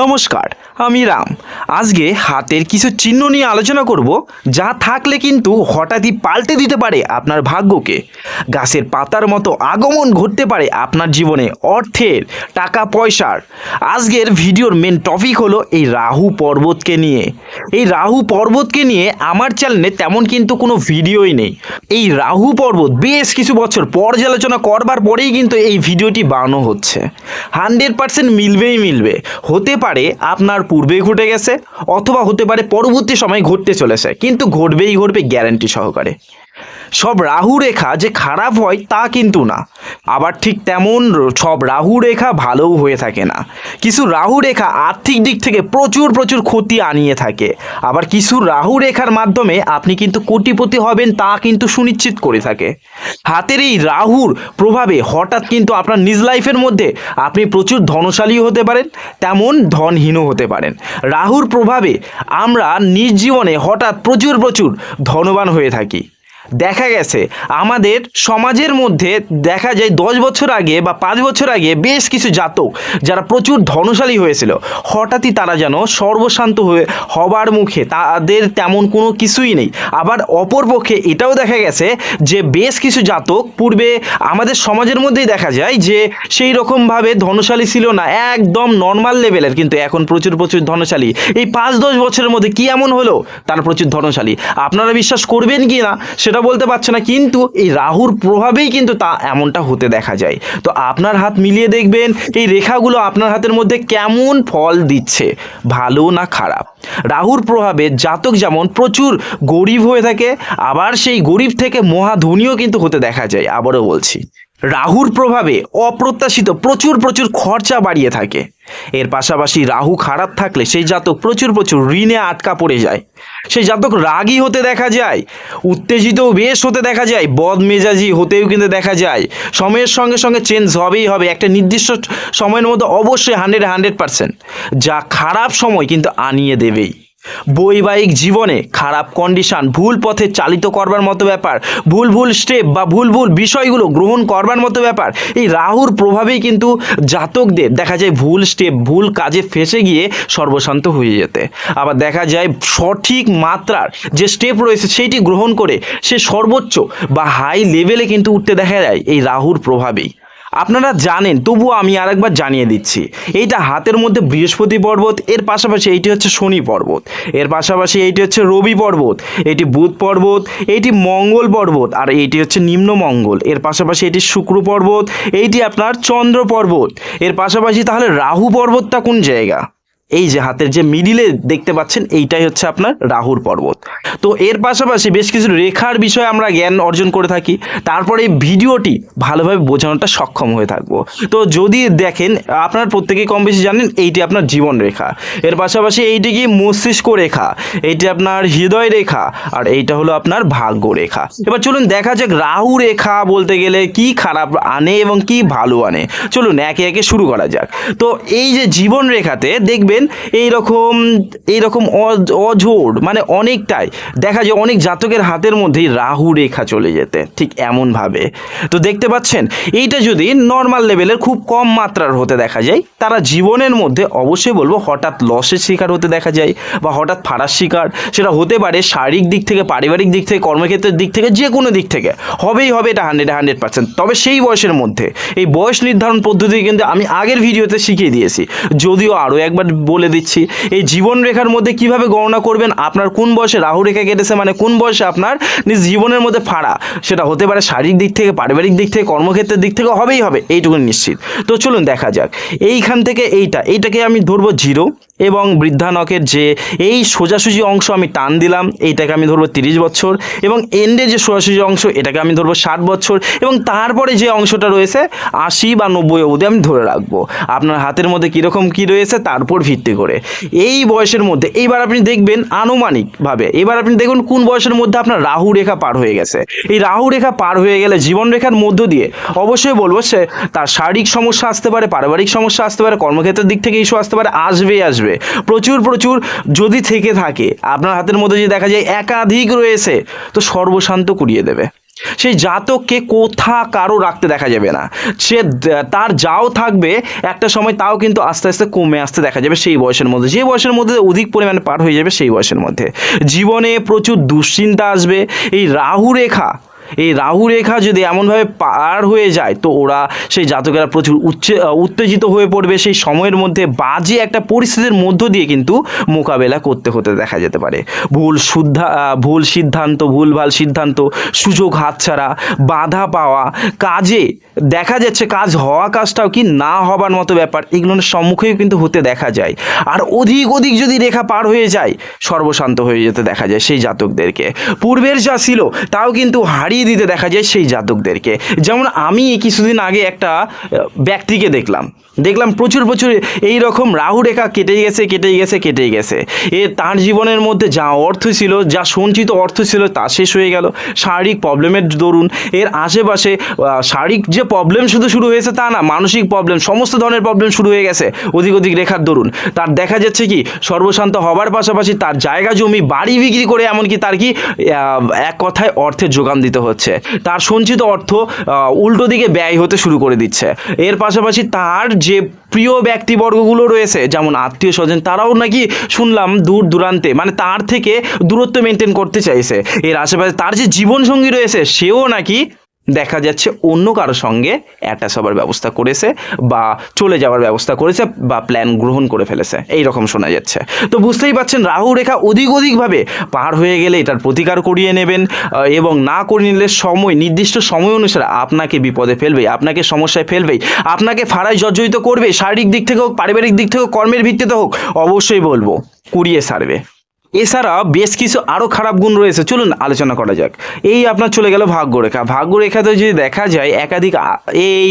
নমস্কার, আমি রাম। আজকে হাতের কিছু চিহ্ন নিয়ে আলোচনা করব, যা থাকলে কিন্তু হঠাৎই পাল্টে দিতে পারে আপনার ভাগ্যকে। গাছের পাতার মতো আগমন ঘটতে পারে আপনার জীবনে অর্থের, টাকা পয়সার। আজকের ভিডিওর মেন টপিক হলো এই রাহু পর্বতকে নিয়ে। এই রাহু পর্বতকে নিয়ে আমার চ্যানেলে তেমন কিন্তু কোনো ভিডিওই নেই। এই রাহু পর্বত বেশ কিছু বছর পর্যালোচনা করবার পরেই কিন্তু এই ভিডিওটি বানানো হচ্ছে। হান্ড্রেড পার্সেন্ট মিলবেই মিলবে। হতে পারে আপনার পূর্বেই ঘটে গেছে অথবা হতে পারে পরবর্তী সময় ঘটতে চলেছে। কিন্তু ঘটবেই ঘটবে গ্যারান্টি সহকারে। সব রাহু রেখা যে খারাপ হয় তা কিন্তু না। আবার ঠিক তেমন সব রাহু রেখা ভালোও হয়ে থাকে না। কিছু রাহু রেখা আর্থিক দিক থেকে প্রচুর প্রচুর ক্ষতি আনিয়ে থাকে। আবার কিছু রাহু রেখার মাধ্যমে আপনি কিন্তু কোটিপতি হবেন তা কিন্তু সুনিশ্চিত করে থাকে। হাতের এই রাহুর প্রভাবে হঠাৎ কিন্তু আপনার নিজ লাইফের মধ্যে আপনি প্রচুর ধনশালী হতে পারেন, তেমন ধনহীনও হতে পারেন। রাহুর প্রভাবে আমরা নিজ জীবনে হঠাৎ প্রচুর প্রচুর ধনবান হয়ে থাকি। দেখা গেছে। আমাদের সমাজের মধ্যে দেখা যায় দশ বছর আগে বা পাঁচ বছর আগে বেশ কিছু জাতক যারা প্রচুর ধনশালী হয়েছিল, হঠাৎই তারা যেন সর্বশান্ত হয়ে হবার মুখে তাদের তেমন কোনো কিছুই নেই। আবার অপরপক্ষে এটাও দেখা গেছে যে বেশ কিছু জাতক পূর্বে আমাদের সমাজের মধ্যেই দেখা যায় যে সেই রকমভাবে ধনশালী ছিল না, একদম নর্মাল লেভেলের কিন্তু এখন প্রচুর প্রচুর ধনশালী। এই পাঁচ দশ বছরের মধ্যে কি এমন হলো? তারা প্রচুর ধনশালী। আপনারা বিশ্বাস করবেন কি না? সেটা বলতে পারছে না, কিন্তু এই রাহুর প্রভাবেই কিন্তু তা এমনটা হতে দেখা যায়। তো আপনার হাত মিলিয়ে দেখবেন, এই রেখাগুলো আপনার হাতের মধ্যে কেমন ফল দিচ্ছে, ভালো না খারাপ? রাহুর প্রভাবে জাতক যেমন প্রচুর গরিব হয়ে থাকে, আবার সেই গরিব থেকে মহাধনীও কিন্তু হতে দেখা যায়, আবারও বলছি। রাহুর প্রভাবে অপ্রত্যাশিত প্রচুর প্রচুর খরচা বাড়িয়ে থাকে। এর পাশাপাশি রাহু খারাপ থাকলে সেই জাতক প্রচুর প্রচুর ঋণে আটকা পড়ে যায়। সেই জাতক রাগী হতে দেখা যায় উত্তেজিতও বেশ হতে দেখা যায়, বদমেজাজি হতেও কিন্তু দেখা যায়। সময়ের সঙ্গে সঙ্গে চেঞ্জ হবেই হবে, একটা নির্দিষ্ট সময়ের মধ্যে অবশ্যই হান্ড্রেড হান্ড্রেড পার্সেন্ট যা খারাপ সময় কিন্তু আনিয়ে দেবেই। বৈবাহিক জীবনে খারাপ কন্ডিশন ভুল পথে চালিত করবার মতো ব্যাপার, ভুল ভুল স্টেপ বা ভুল ভুল বিষয়গুলো গ্রহণ করবার মতো ব্যাপার, এই রাহুর প্রভাবেই কিন্তু জাতকদের দেখা যায় ভুল স্টেপ ভুল কাজে ফেসে গিয়ে সর্বশান্ত হয়ে যেতে। আবার দেখা যায় সঠিক মাত্রার যে স্টেপ রয়েছে সেইটি গ্রহণ করে সে সর্বোচ্চ বা হাই লেভেলে কিন্তু উঠতে দেখা যায় এই রাহুর প্রভাবেই। আপনারা জানেন, তবুও আমি আরেকবার জানিয়ে দিচ্ছি, এইটা হাতের মধ্যে বৃহস্পতি পর্বত, এর পাশাপাশি এইটি হচ্ছে শনি পর্বত, এর পাশাপাশি এইটি হচ্ছে রবি পর্বত, এটি বুধ পর্বত এটি মঙ্গল পর্বত, আর এইটি হচ্ছে নিম্ন মঙ্গল, এর পাশাপাশি এটি শুক্র পর্বত, এইটি আপনার চন্দ্র পর্বত, এর পাশাপাশি তাহলে রাহু পর্বতটা কোন জায়গা? এই যে হাতের যে মিডিলে দেখতে পাচ্ছেন, এইটাই হচ্ছে আপনার রাহুর পর্বত। তো এর পাশাপাশি বেশ কিছু রেখার বিষয়ে আমরা জ্ঞান অর্জন করে থাকি। তারপরে এই ভিডিওটি ভালোভাবে বোঝানোটা সক্ষম হয়ে থাকব। তো যদি দেখেন, আপনার প্রত্যেকেই কম বেশি জানেন, এইটি আপনার জীবন রেখা। এর পাশাপাশি এইটি কি মস্তিষ্ক রেখা, এইটি আপনার হৃদয় রেখা, আর এইটা হলো আপনার ভাগ্য রেখা। এবার চলুন দেখা যাক রাহু রেখা বলতে গেলে কি খারাপ আনে এবং কি ভালো আনে। চলুন একে একে শুরু করা যাক। তো এই যে জীবন রেখাতে দেখবেন এই রকম এইরকম অঝোর মানে অনেকটাই। দেখা যায় অনেক জাতকের হাতের মধ্যেই রাহু রেখা চলে যেতে, ঠিক এমনভাবে। তো দেখতে পাচ্ছেন, এইটা যদি নর্মাল লেভেলের খুব কম মাত্রার হতে দেখা যায়, তারা জীবনের মধ্যে অবশ্যই বলব হঠাৎ লসের শিকার হতে দেখা যায়, বা হঠাৎ ফাড়ার শিকার। সেটা হতে পারে শারীরিক দিক থেকে, পারিবারিক দিক থেকে, কর্মক্ষেত্রের দিক থেকে যে কোনো দিক থেকে। হবেই হবে এটা হান্ড্রেড হান্ড্রেড পার্সেন্ট তবে সেই বয়সের মধ্যে, এই বয়স নির্ধারণ পদ্ধতি কিন্তু আমি আগের ভিডিওতে শিখিয়ে দিয়েছি। যদিও আরও একবার বলে দিচ্ছি। এই জীবন রেখার মধ্যে কীভাবে গণনা করবেন? আপনার কোন বয়সে রাহু রেখা কেটেছে? মানে কোন বয়সে আপনার নিজ জীবনের মধ্যে ফাড়া? সেটা হতে পারে শারীরিক দিক থেকে, পারিবারিক দিক থেকে, কর্মক্ষেত্রের দিক থেকে, হবেই হবে। এইটুকু নিশ্চিত। তো চলুন দেখা যাক। এইখান থেকে এইটা, এইটাকে আমি ধরবো জিরো এবং বৃদ্ধানকের যে এই সোজাসুজি অংশ আমি টান দিলাম, এইটাকে আমি ধরবো তিরিশ বছর এবং এন্ডে যে সোজাসুজি অংশ, এটাকে আমি ধরবো ষাট বছর এবং তারপরে যে অংশটা রয়েছে, আশি বা নব্বই অবধি আমি ধরে রাখব। আপনার হাতের মধ্যে কীরকম কী রয়েছে, তার উপর ভিত্তি করে। এই বয়সের মধ্যে, এইবার আপনি দেখবেন আনুমানিকভাবে, এবার আপনি দেখুন কোন বয়সের মধ্যে আপনার রাহু রেখা পার হয়ে গেছে। এই রাহু রেখা পার হয়ে গেলে জীবন রেখার মধ্য দিয়ে অবশ্যই বলব সে তার শারীরিক সমস্যা আসতে পারে, পারিবারিক সমস্যা আসতে পারে, কর্মক্ষেত্রের দিক থেকে ইস্যু আসতে পারে আসবে আসবে। প্রচুর প্রচুর যদি থেকে থাকে, আপনার হাতের মধ্যে যদি দেখা যায় একাধিক রয়েছে, তো সর্বশান্ত কুড়িয়ে দেবে। সেই জাতককে কোথা কারও রাখতে দেখা যাবে না। সে তার যাও থাকবে, একটা সময় তাও কিন্তু আস্তে আস্তে কমে আসতে দেখা যাবে সেই বয়সের মধ্যে। যে বয়সের মধ্যে অধিক পরিমাণে পার হয়ে যাবে সেই বয়সের মধ্যে। জীবনে প্রচুর দুশ্চিন্তা আসবে। এই রাহু রেখা এই রাহু রেখা যদি এমনভাবে পার হয়ে যায়, তো ওরা সেই জাতকেরা প্রচুর উত্তেজিত হয়ে পড়বে। সেই সময়ের মধ্যে বাজে একটা পরিস্থিতির মধ্য দিয়ে কিন্তু মোকাবেলা করতে হতে দেখা যেতে পারে। ভুল শুদ্ধা ভুল সিদ্ধান্ত ভুলভাল সিদ্ধান্ত, সুযোগ হাতছাড়া, বাধা পাওয়া, কাজে দেখা যাচ্ছে কাজ হওয়া কাজটাও কি না হবার মতো ব্যাপার এগুলোর সম্মুখেও কিন্তু হতে দেখা যায়। আর অধিক অধিক যদি রেখা পার হয়ে যায়, সর্বশান্ত হয়ে যেতে দেখা যায় সেই জাতকদেরকে। পূর্বের যা ছিল, তাও কিন্তু হারিয়ে দিতে দেখা যায় সেই জাতকদেরকে। যেমন আমি কিছুদিন আগে একটা ব্যক্তিকে দেখলাম। দেখলাম প্রচুর প্রচুর এই রকম রাহু রেখা কেটে গেছে কেটে গেছে কেটে গেছে। এ তার জীবনের মধ্যে যা অর্থ ছিল, যা সঞ্চিত অর্থ ছিল তা শেষ হয়ে গেল। শারীরিক প্রবলেমের দরুন, এর আশেপাশে শারীরিক যে প্রবলেম শুধু শুরু হয়েছে তা না, মানসিক প্রবলেম সমস্ত ধরনের প্রবলেম শুরু হয়ে গেছে অধিক অধিক রেখার দরুন। তার দেখা যাচ্ছে কি, সর্বশান্ত হবার পাশাপাশি তার জায়গা জমি, বাড়ি বিক্রি করে এমনকি তার কি এক কথায় অর্থের যোগান দিতে হচ্ছে। তার সঞ্চিত অর্থ উল্টো দিকে ব্যয় হতে শুরু করে দিচ্ছে। এর পাশাপাশি তার যে প্রিয় ব্যক্তিবর্গগুলো রয়েছে, যেমন আত্মীয় স্বজন, তারাও নাকি শুনলাম দূর দূরান্তে মানে তার থেকে দূরত্ব মেনটেন করতে চাইছে। এর আশেপাশে তার যে জীবনসঙ্গী রয়েছে, সেও নাকি দেখা যাচ্ছে অন্য কারোর সঙ্গে অ্যাটাচ হবার ব্যবস্থা করেছে বা চলে যাওয়ার ব্যবস্থা করেছে বা প্ল্যান গ্রহণ করে ফেলেছে। এই রকম শোনা যাচ্ছে। তো বুঝতেই পাচ্ছেন, রাহু রেখা অধিক অধিকভাবে পার হয়ে গেলে এটার প্রতিকার করিয়ে নেবেন এবং না করে নিলে সময়, নির্দিষ্ট সময় অনুসারে আপনাকে বিপদে ফেলবেই আপনাকে সমস্যায় ফেলবেই আপনাকে ফাড়ায় জর্জরিত করবে, শারীরিক দিক থেকে হোক, পারিবারিক দিক থেকে হোক, কর্মের ভিত্তিতে হোক, অবশ্যই বলব, কুড়িয়ে সারবে। এছাড়া বেশ কিছু আরও খারাপ গুণ রয়েছে। চলুন আলোচনা করা যাক। এই আপনার চলে গেল ভাগ্যরেখা। ভাগ্যরেখাতে যদি দেখা যায়, একাধিক এই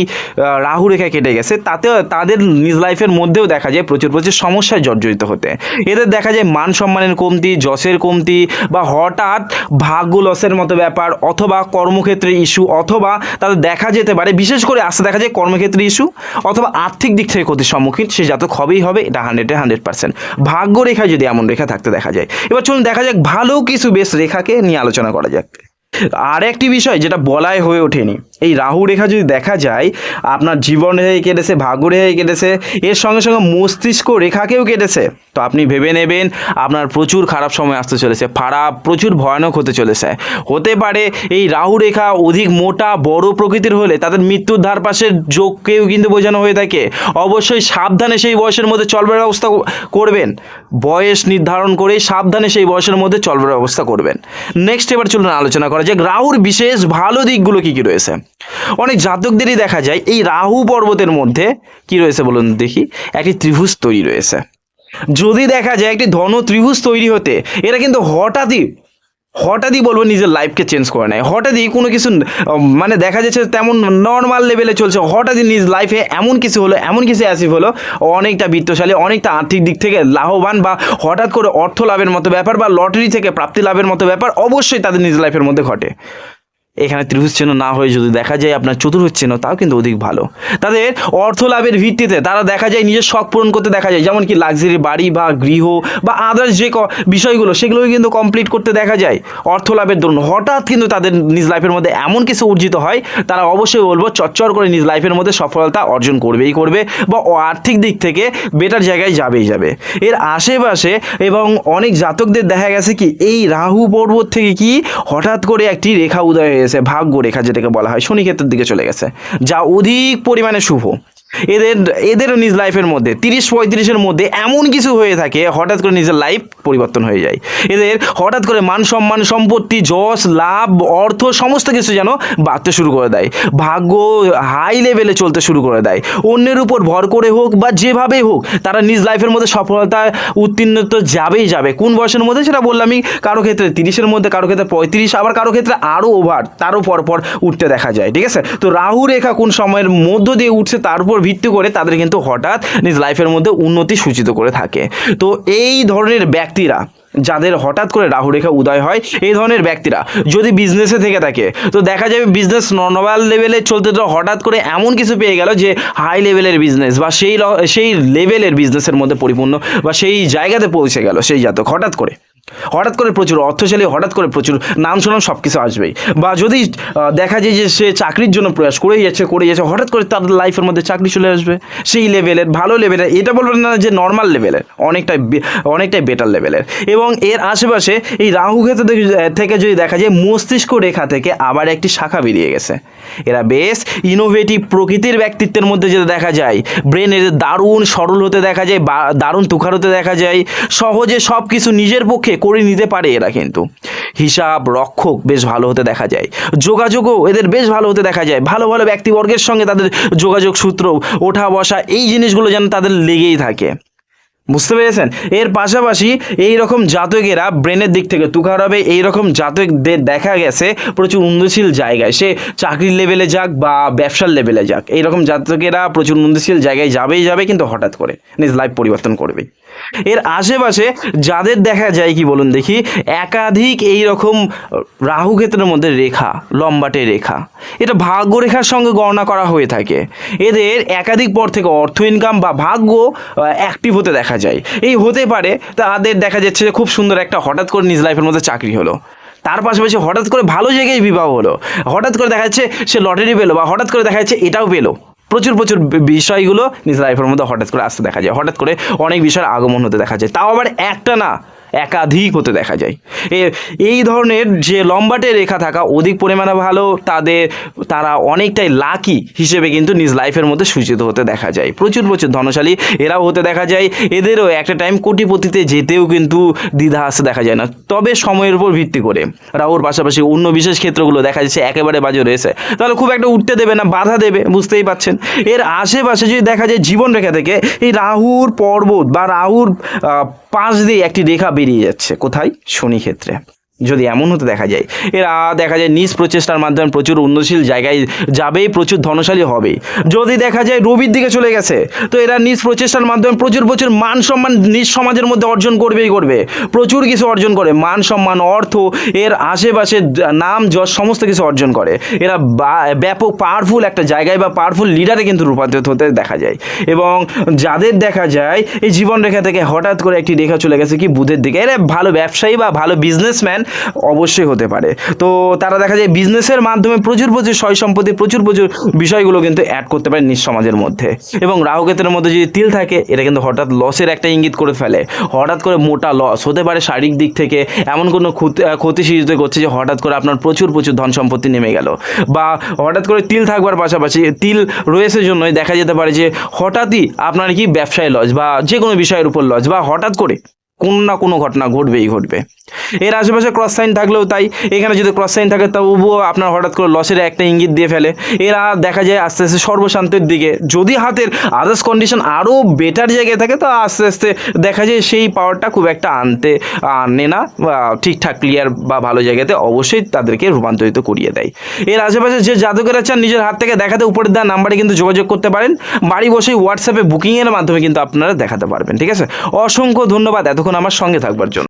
রাহু রেখা কেটে গেছে তাতেও তাদের নিজ লাইফের মধ্যেও দেখা যায় প্রচুর প্রচুর সমস্যায় জর্জরিত হতে। এদের দেখা যায় মান সম্মানের কমতি, যশের কমতি বা হঠাৎ ভাগ্য লসের মতো ব্যাপার অথবা কর্মক্ষেত্রে ইস্যু অথবা তাদের দেখা যেতে পারে, বিশেষ করে আসতে দেখা যায় কর্মক্ষেত্রে ইস্যু অথবা আর্থিক দিক থেকে ক্ষতির সম্মুখীন, সে জাতক হবেই হবে, এটা হান্ড্রেডে হান্ড্রেড পার্সেন্ট ভাগ্য রেখায় যদি এমন রেখা থাকতে দেখা যায় এবার চলুন দেখা যাক ভালো কিছু বেশ রেখাকে নিয়ে আলোচনা করা যাক। আর একটি বিষয় যেটা বলাই হয়ে ওঠেনি। এই রাহু রেখা যদি দেখা যায়, আপনার জীবন রেখায় কেটেছে, ভাগ্য রেখায় কেটেছে, এর সঙ্গে সঙ্গে মস্তিষ্ক রেখাকেও কেটেছে। তো আপনি ভেবে নেবেন, আপনার প্রচুর খারাপ সময় আসতে চলেছে খারাপ প্রচুর ভয়ানক হতে চলেছে। হতে পারে এই রাহু রেখা অধিক মোটা, বড় প্রকৃতির হলে তাদের মৃত্যুর ধার পাশের যোগকেও কিন্তু বোঝানো হয়ে থাকে। অবশ্যই সাবধানে সেই বয়সের মধ্যে চলবার ব্যবস্থা করবেন। বয়স নির্ধারণ করে সাবধানে সেই বয়সের মধ্যে চলবার ব্যবস্থা করবেন। নেক্সট এবার চলুন আলোচনা করা যাক রাহুর বিশেষ ভালো দিকগুলো কি কি রয়েছে? অনেক জাতকদেরই দেখা যায়, এই রাহু পর্বতের মধ্যে কি রয়েছে বলুন দেখি? একটি ত্রিভুজ তৈরি রয়েছে। যদি দেখা যায় একটি ধন ত্রিভুজ তৈরি হতে, এরা কিন্তু হঠাৎই হঠাৎই বলব নিজের লাইফকে চেঞ্জ করে নেয়। হঠাৎই কোনো কিছু মানে দেখা যাচ্ছে তেমন নর্মাল লেভেলে চলছে। হঠাৎই নিজ লাইফে এমন কিছু হলো, এমন কিছু অ্যাসিভ হলো, অনেকটা বিত্তশালী, অনেকটা আর্থিক দিক থেকে লাভবান বা হঠাৎ করে অর্থ লাভের মতো ব্যাপার বা লটারি থেকে প্রাপ্তি লাভের মতো ব্যাপার অবশ্যই তাদের নিজ লাইফের মধ্যে ঘটে। এখানে ত্রিভুজ চিহ্ন না হয়ে যদি দেখা যায় আপনার চতুর্ভুজ চিহ্ন, তাও কিন্তু অধিক ভালো। তাদের অর্থ লাভের ভিত্তিতে তারা দেখা যায় নিজের শখ পূরণ করতে দেখা যায়, যেমন কি লাক্সারি বাড়ি বা গৃহ বা আদার্স যে বিষয়গুলো সেগুলোই কিন্তু কমপ্লিট করতে দেখা যায় অর্থ লাভের দরুন। হঠাৎ কিন্তু তাদের নিজ লাইফের মধ্যে এমন কিছু অর্জিত হয়, তারা অবশ্যই বলব চচ্চর করে নিজ লাইফের মধ্যে সফলতা অর্জন করবেই করবে বা আর্থিক দিক থেকে বেটার জায়গায় যাবেই যাবে। এর আশেপাশে এবং অনেক জাতকদের দেখা গেছে কি, এই রাহু পর্বত থেকে কি হঠাৎ করে একটি রেখা উদয় হয়েছে ভাগ্য রেখা যেটাকে বলা হয় শনি ক্ষেত্রের দিকে চলে গেছে। যা অধিক পরিমাণে শুভ। এদের, এদেরও নিজ লাইফের মধ্যে, তিরিশ পঁয়ত্রিশের মধ্যে এমন কিছু হয়ে থাকে, হঠাৎ করে নিজের লাইফ পরিবর্তন হয়ে যায়। এদের হঠাৎ করে মান সম্মান, সম্পত্তি, যশ, লাভ, অর্থ, সমস্ত কিছু যেন বাড়তে শুরু করে দেয়। ভাগ্য হাই লেভেলে চলতে শুরু করে দেয়। অন্যের উপর ভর করে হোক বা যেভাবেই হোক, তারা নিজ লাইফের মধ্যে সফলতা উত্তীর্ণ তো যাবেই যাবে। কোন বয়সের মধ্যে? সেটা বললামই, কারও ক্ষেত্রে তিরিশের মধ্যে, কারও ক্ষেত্রে পঁয়ত্রিশ, আবার কারও ক্ষেত্রে আরও ওভার তারও পরপর উঠতে দেখা যায়, ঠিক আছে? তো রাহু রেখা কোন সময়ের মধ্য দিয়ে উঠছে, তার উপর ভিত্তি করে তাদের কিন্তু হঠাৎ নিজ লাইফের মধ্যে উন্নতি সূচিত করে থাকে। তো এই ধরনের ব্যক্তিরা, যাদের হঠাৎ করে রাহু রেখা উদয় হয়, এই ধরনের ব্যক্তিরা যদি বিজনেসে থেকে থাকে, তো দেখা যাবে বিজনেস নর্মাল লেভেলে চলতে তো হঠাৎ করে এমন কিছু পেয়ে গেল যে হাই লেভেলের বিজনেস বা সেই সেই লেভেলের বিজনেসের মধ্যে পরিপূর্ণ বা সেই জায়গাতে পৌঁছে গেল সেই জাতক হঠাৎ করে। হঠাৎ করে প্রচুর অর্থশালী, হঠাৎ করে প্রচুর নাম শোনাম সব কিছু আসবেই। বা যদি দেখা যায় যে সে চাকরির জন্য প্রয়াস করেই যাচ্ছে করে যাচ্ছে, হঠাৎ করে তাদের লাইফের মধ্যে চাকরি চলে আসবে, সেই লেভেলের ভালো লেভেলের এটা বলবেন না যে নর্মাল লেভেলের অনেকটাই অনেকটাই বেটার লেভেলের এবং এর আশেপাশে এই রাহু ক্ষেত্র থেকে- যদি দেখা যায়, মস্তিষ্ক রেখা থেকে আবার একটি শাখা বেরিয়ে গেছে। এরা বেশ ইনোভেটিভ প্রকৃতির ব্যক্তিত্বের মধ্যে যেটা দেখা যায় ব্রেনের দারুণ সরল হতে দেখা যায় দারুণ তুখার হতে দেখা যায়, সহজে সব কিছু নিজের পক্ষে করে নিতে পারে এরা কিন্তু। হিসাব, রক্ষক বেশ ভালো হতে দেখা যায়। যোগাযোগও এদের বেশ ভালো হতে দেখা যায়। ভালো ভালো ব্যক্তিবর্গের সঙ্গে তাদের যোগাযোগ সূত্র, ওঠা বসা, এই জিনিসগুলো যেন তাদের লেগেই থাকে। বুঝতে পেরেছেন? এর পাশাপাশি এই রকম জাতকেরা ব্রেনের দিক থেকে তুখার হবে এই রকম জাতকদের দেখা গেছে প্রচুর উন্নতিশীল জায়গায়। সে চাকরির লেভেলে যাক বা ব্যবসার লেভেলে যাক, এই রকম জাতকেরা প্রচুর উন্নতিশীল জায়গায় যাবেই যাবে কিন্তু হঠাৎ করে নিজ লাইফ পরিবর্তন করবে। এর আশেপাশে যাদের দেখা যায়, কি বলুন দেখি, একাধিক এই রকম রাহু ক্ষেত্রের মধ্যে রেখা, লম্বাটে রেখা। এটা ভাগ্য রেখার সঙ্গে গণনা করা হয়ে থাকে। এদের একাধিক পর থেকে অর্থ ইনকাম বা ভাগ্য অ্যাক্টিভ হতে দেখা যায়। এই হতে পারে তাদের দেখা যাচ্ছে যে খুব সুন্দর একটা হঠাৎ করে নিজ লাইফের মধ্যে চাকরি হলো। তার পাশাপাশি হঠাৎ করে ভালো জায়গায় বিবাহ হলো। হঠাৎ করে দেখা যাচ্ছে সে লটারি পেল বা হঠাৎ করে দেখা যাচ্ছে এটাও পেল। প্রচুর প্রচুর বিষয়গুলো নিজের লাইফের মধ্যে হঠাৎ করে আসতে দেখা যায়, হঠাৎ করে অনেক বিষয়ের আগমন হতে দেখা যায়। তাও আবার একটা না একাধিক হতে দেখা যায়। এ- এই ধরনের যে লম্বাটে রেখা থাকা অধিক পরিমাণে ভালো, তাদের, তারা অনেকটাই লাকি হিসেবে কিন্তু নিজ লাইফের মধ্যে সূচিত হতে দেখা যায়। প্রচুর প্রচুর ধনশালী এরাও হতে দেখা যায়। এদেরও একটা টাইম কোটিপতিতে যেতেও কিন্তু দ্বিধা আসতে দেখা যায় না। তবে সময়ের উপর ভিত্তি করে। রাহুর পাশাপাশি অন্য বিশেষ ক্ষেত্রগুলো দেখা যাচ্ছে, একেবারে বাজে রয়েছে। তাহলে খুব একটা উঠতে দেবে না, বাধা দেবে, বুঝতেই পাচ্ছেন। এর আশেপাশে যদি দেখা যায় জীবন রেখা থেকে, এই রাহুর পর্বত বা রাহুর পাশ দিয়ে একটি রেখা বেরিয়ে যাচ্ছে। কোথায়? শনি ক্ষেত্রে যদি এমন হতে দেখা যায়, এরা দেখা যায় নিজ প্রচেষ্টার মাধ্যমে প্রচুর উন্নতশীল জায়গায় যাবেই, প্রচুর ধনশালী হবে। যদি দেখা যায় রবির দিকে চলে গেছে, তো এরা নিজ প্রচেষ্টার মাধ্যমে প্রচুর প্রচুর মান সম্মান নিজ সমাজের মধ্যে অর্জন করবেই করবে। প্রচুর কিছু অর্জন করে, মান সম্মান, অর্থ, এর আশেপাশে নাম, যশ, সমস্ত কিছু অর্জন করে। এরা ব্যাপক পাওয়ারফুল একটা জায়গায় বা পাওয়ারফুল লিডারে কিন্তু রূপান্তরিত হতে দেখা যায়। এবং যাদের দেখা যায়, এই জীবন রেখা থেকে হঠাৎ করে একটি রেখা চলে গেছে কি, বুধের দিকে। এরা ভালো ব্যবসায়ী বা ভালো বিজনেসম্যান অবশ্যই হতে পারে। তো তারা দেখা যায় বিজনেসের মাধ্যমে প্রচুর প্রচুর সয় সম্পত্তি, প্রচুর প্রচুর বিষয়গুলো কিন্তু অ্যাড করতে পারে নিজ সমাজের মধ্যে। এবং রাহুকেতের মধ্যে যদি তিল থাকে, এটা কিন্তু হঠাৎ লসের একটা ইঙ্গিত করে ফেলে। হঠাৎ করে মোটা লস হতে পারে শারীরিক দিক থেকে এমন কোনো ক্ষতি সৃষ্টি করছে যে হঠাৎ করে আপনার প্রচুর প্রচুর ধন সম্পত্তি নেমে গেল। বা হঠাৎ করে তিল থাকবার পাশাপাশি তিল রয়েছে জন্যই দেখা যেতে পারে যে হঠাৎই আপনার কি ব্যবসায় লস বা যে কোনো বিষয়ের উপর লস বা হঠাৎ করে কোনো না কোনো ঘটনা ঘটবেই ঘটবে। এর আশেপাশে ক্রস সাইন থাকলেও তাই, এখানে যদি ক্রস সাইন থাকে তবুও আপনার হঠাৎ করে লসের একটা ইঙ্গিত দিয়ে ফেলে। এরা দেখা যায় আস্তে আস্তে সর্বশান্তের দিকে। যদি হাতের আদার্স কন্ডিশন আরও বেটার জায়গায় থাকে, তো আস্তে আস্তে দেখা যায় সেই পাওয়ারটা খুব একটা আনতে, আনে না ঠিকঠাক ক্লিয়ার বা ভালো জায়গাতে অবশ্যই তাদেরকে রূপান্তরিত করিয়ে দেয়। এর আশেপাশে যে জাদুকেরা চান, নিজের হাত থেকে দেখাতে উপরের দেওয়া নাম্বারে কিন্তু যোগাযোগ করতে পারেন। বাড়ি বসেই হোয়াটসঅ্যাপে বুকিংয়ের মাধ্যমে কিন্তু আপনারা দেখাতে পারবেন, ঠিক আছে? অসংখ্য ধন্যবাদ আমার সঙ্গে থাকবার জন্য।